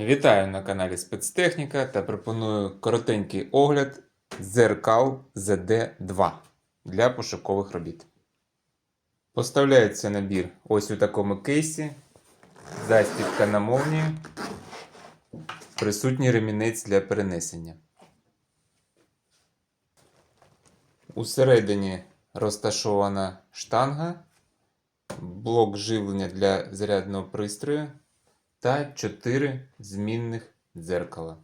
Вітаю на каналі Спецтехніка та пропоную коротенький огляд зеркал ZD2 для пошукових робіт. Поставляється набір ось у такому кейсі, застібка на молнію, присутній ремінець для перенесення. Усередині розташована штанга, блок живлення для зарядного пристрою та 4 змінних дзеркала.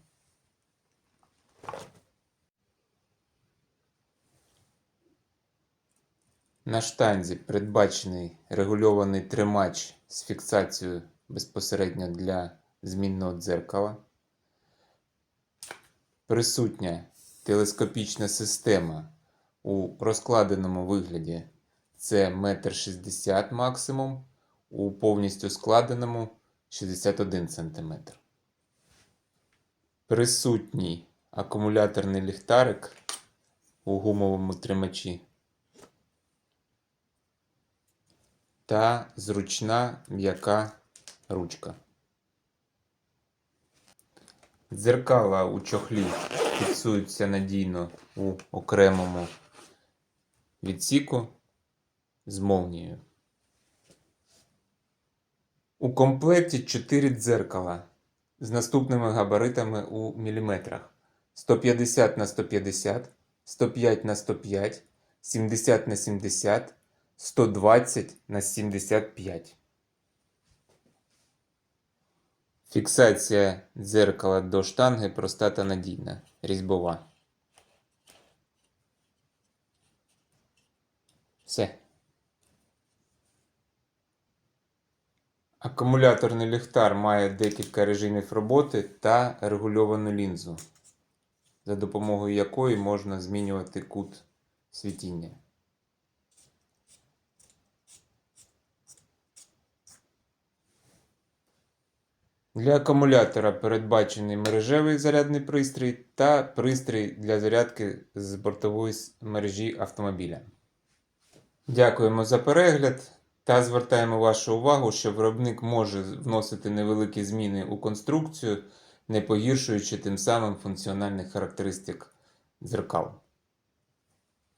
На штанзі передбачений регульований тримач з фіксацією безпосередньо для змінного дзеркала. Присутня телескопічна система у розкладеному вигляді це 1,60 м максимум, у повністю складеному 61 см. Присутній акумуляторний ліхтарик у гумовому тримачі та зручна м'яка ручка. Дзеркала у чохлі фіксуються надійно у окремому відсіку з молнією. У комплекті 4 дзеркала з наступними габаритами у міліметрах: 150 на 150, 105 на 105, 70 на 70, 120 на 75. Фіксація дзеркала до штанги проста та надійна, різьбова. Все. Акумуляторний ліхтар має декілька режимів роботи та регульовану лінзу, за допомогою якої можна змінювати кут світіння. Для акумулятора передбачений мережевий зарядний пристрій та пристрій для зарядки з бортової мережі автомобіля. Дякуємо за перегляд та звертаємо вашу увагу, що виробник може вносити невеликі зміни у конструкцію, не погіршуючи тим самим функціональних характеристик дзеркал.